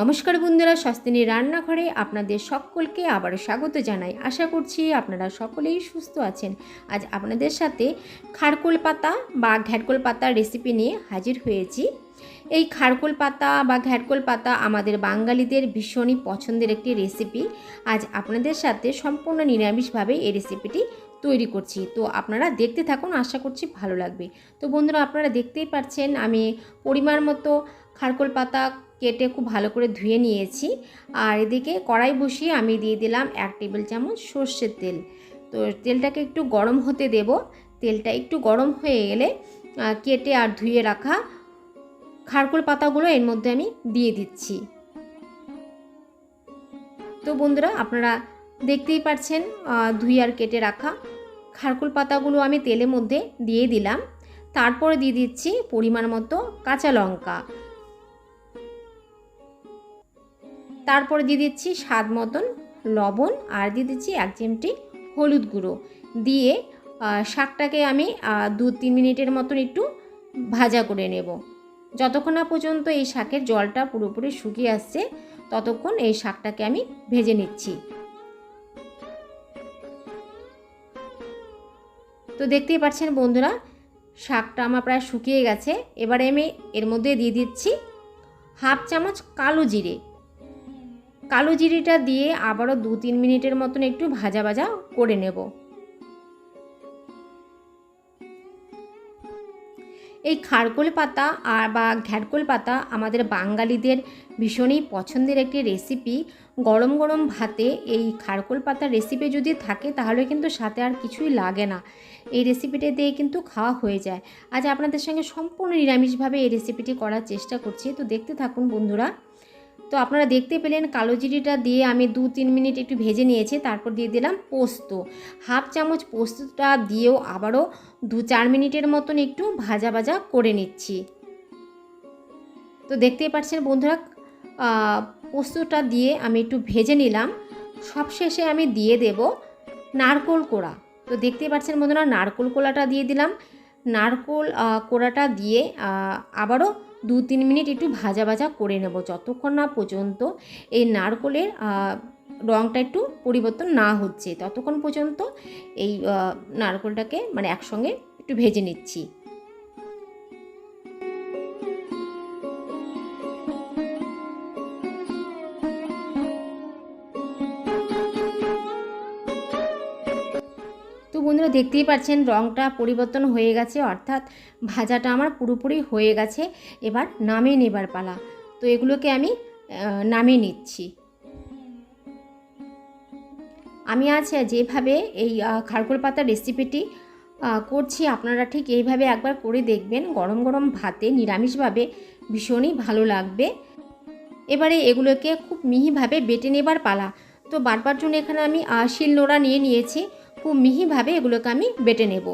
নমস্কার বন্ধুরা স্বস্তিনী রান্নাঘরে আপনাদের সকলকে আবারও স্বাগত জানাই। আশা করছি আপনারা সকলেই সুস্থ আছেন। আজ আপনাদের সাথে খারকোল পাতা বা ঘ্যাটকোল পাতার রেসিপি নিয়ে হাজির হয়েছি। এই খারকোল পাতা বা ঘ্যাটকোল পাতা আমাদের বাঙালিদের ভীষণই পছন্দের একটি রেসিপি আজ আপনাদের সাথে সম্পূর্ণ নিরামিষভাবে এই রেসিপিটি তৈরি করছি। তো আপনারা দেখতে থাকুন, আশা করছি ভালো লাগবে। তো বন্ধুরা, আপনারা দেখতেই পাচ্ছেন আমি পরিমাণ মতো খারকোল পাতা কেটে খুব ভালো করে ধুয়ে নিয়েছি। আর এদিকে কড়াই বসিয়ে আমি দিয়ে দিলাম এক টেবিল চামচ সর্ষের তেল। তো তেলটাকে একটু গরম হতে দেব। তেলটা একটু গরম হয়ে গেলে কেটে আর ধুয়ে রাখা খারকোল পাতাগুলো এর মধ্যে আমি দিয়ে দিচ্ছি। তো বন্ধুরা, আপনারা দেখতেই পাচ্ছেন ধুয়ে আর কেটে রাখা খারকুল পাতাগুলো আমি তেলের মধ্যে দিয়ে দিলাম। তারপরে দিয়ে দিচ্ছি পরিমাণ মতো কাঁচা লঙ্কা। তারপরে দিয়ে দিচ্ছি স্বাদ মতন লবণ আর দিয়ে দিচ্ছি এক চিমটি হলুদ গুঁড়ো। দিয়ে শাকটাকে আমি দু তিন মিনিটের মতন একটু ভাজা করে নেব। যতক্ষণ না পর্যন্ত এই শাকের জলটা পুরোপুরি শুকিয়ে আসছে, ততক্ষণ এই শাকটাকে আমি ভেজে নিচ্ছি। তো দেখতেই পাচ্ছেন বন্ধুরা, শাকটা আমার প্রায় শুকিয়ে গেছে। এবারে আমি এর মধ্যে দিয়ে দিচ্ছি হাফ চামচ কালো জিরে। কালো জিরেটা দিয়ে আবারও দু তিন মিনিটের মতন একটু ভাজা ভাজা করে নেব। এই খারকোল পাতা আর বা ঘ্যাটকোল পাতা আমাদের বাঙালিদের ভীষণই পছন্দের একটি রেসিপি গরম গরম ভাতে এই খারকোল পাতার রেসিপি যদি থাকে, তাহলে কিন্তু সাথে আর কিছুই লাগে না। এই রেসিপিটা দিয়ে কিন্তু খাওয়া হয়ে যায়। আজ আপনাদের সঙ্গে সম্পূর্ণ নিরামিষভাবে এই রেসিপিটি করার চেষ্টা করছি। তো দেখতে থাকুন বন্ধুরা। তো আপনারা দেখতে পেলেন কালো জিরিটা দিয়ে আমি দু তিন মিনিট একটু ভেজে নিয়েছি, তারপর দিয়ে দিলাম পোস্ত। হাফ চামচ পোস্তটা দিয়েও আবারও দু চার মিনিটের মতন একটু ভাজা ভাজা করে নিচ্ছি। তো দেখতেই পাচ্ছেন বন্ধুরা পোস্তটা দিয়ে আমি একটু ভেজে নিলাম। সবশেষে আমি দিয়ে দেব নারকোল কোড়া। তো দেখতেই পাচ্ছেন বন্ধুরা, নারকোল কোড়াটা দিয়ে দিলাম। নারকোল কোড়াটা দিয়ে আবারও দু তিন মিনিট একটু ভাজা ভাজা করে নেব। যতক্ষণ না পর্যন্ত এই নারকোলের রঙটা একটু পরিবর্তন না হচ্ছে, ততক্ষণ পর্যন্ত এই নারকোলটাকে মানে একসঙ্গে একটু ভেজে নিচ্ছি। বন্ধুরা দেখতেই পাচ্ছেন রঙটা পরিবর্তন হয়ে গেছে, অর্থাৎ ভাজাটা আমার পুরোপুরি হয়ে গেছে। এবার নামিয়ে নেবার পালা। তো এগুলোকে আমি নামিয়ে নিচ্ছি। আমি আজ যেভাবে এই খারকোল পাতার রেসিপিটি করছি, আপনারা ঠিক এইভাবে একবার করে দেখবেন। গরম গরম ভাতে নিরামিষভাবে ভীষণই ভালো লাগবে। এবারে এগুলোকে খুব মিহিভাবে বেটে নেবার পালা। তো বারবার জন্য এখানে আমি শিল নোড়া নিয়ে নিয়েছি। খুব মিহিভাবে এগুলোকে আমি বেটে নেব।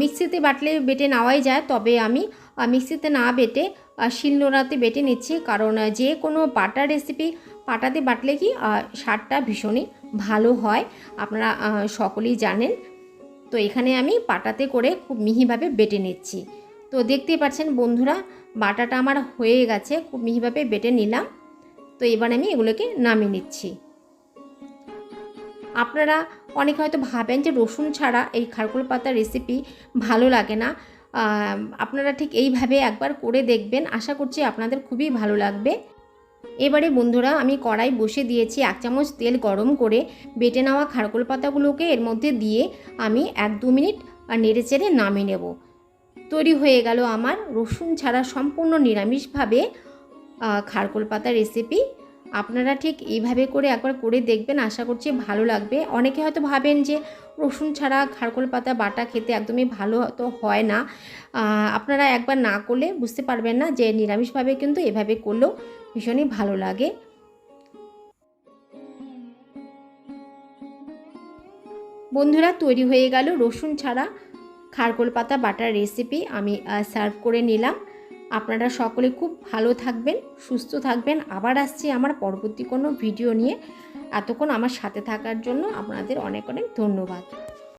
মিক্সিতে বাটলে বেটে নেওয়াই যায়, তবে আমি মিক্সিতে না বেটে শিলনোড়াতে বেটে নিচ্ছি। কারণ যে কোনো বাটার রেসিপি পাটাতে বাটলে কি স্বাদটা ভীষণই ভালো হয়। আপনারা সকলেই জানেন। তো এখানে আমি পাটাতে করে খুব মিহিভাবে বেটে নিচ্ছি। তো দেখতেই পাচ্ছেন বন্ধুরা, বাটাটা আমার হয়ে গেছে, খুব মিহিভাবে বেটে নিলাম। তো এবার আমি এগুলোকে নামিয়ে নিচ্ছি। আপনারা অনেকে হয়তো ভাবেন যে রসুন ছাড়া এই খারকুল পাতার রেসিপি ভালো লাগে না। আপনারা ঠিক এইভাবে একবার করে দেখবেন। আশা করছি আপনাদের খুবই ভালো লাগবে। এবারে বন্ধুরা, আমি কড়াই বসে দিয়েছি এক চামচ তেল গরম করে বেটে নেওয়া খারকুল পাতাগুলোকে এর মধ্যে দিয়ে আমি এক দু মিনিট নেড়ে চেড়ে নামিয়ে নেব। তৈরি হয়ে গেল আমার রসুন ছাড়া সম্পূর্ণ নিরামিষভাবে খারকুল পাতার রেসিপি আপনারা ঠিক এইভাবে করে একবার করে দেখবেন, আশা করছি ভালো লাগবে। অনেকে হয়তো ভাবেন যে রসুন ছাড়া খারকোল পাতা, বাটা খেতে একদমই ভালো তো হয় না। আপনারা একবার না করলে বুঝতে পারবেন না যে নিরামিষভাবে কিন্তু এভাবে করলেও ভীষণই ভালো লাগে। বন্ধুরা, তৈরি হয়ে গেল রসুন ছাড়া খারকোল পাতা, বাটার রেসিপি আমি সার্ভ করে নিলাম। আপনারা সকলে খুব ভালো থাকবেন, সুস্থ থাকবেন। আবার আসছি আমার পরবর্তী কোনো ভিডিও নিয়ে। এতক্ষণ আমার সাথে থাকার জন্য আপনাদের অনেক অনেক ধন্যবাদ।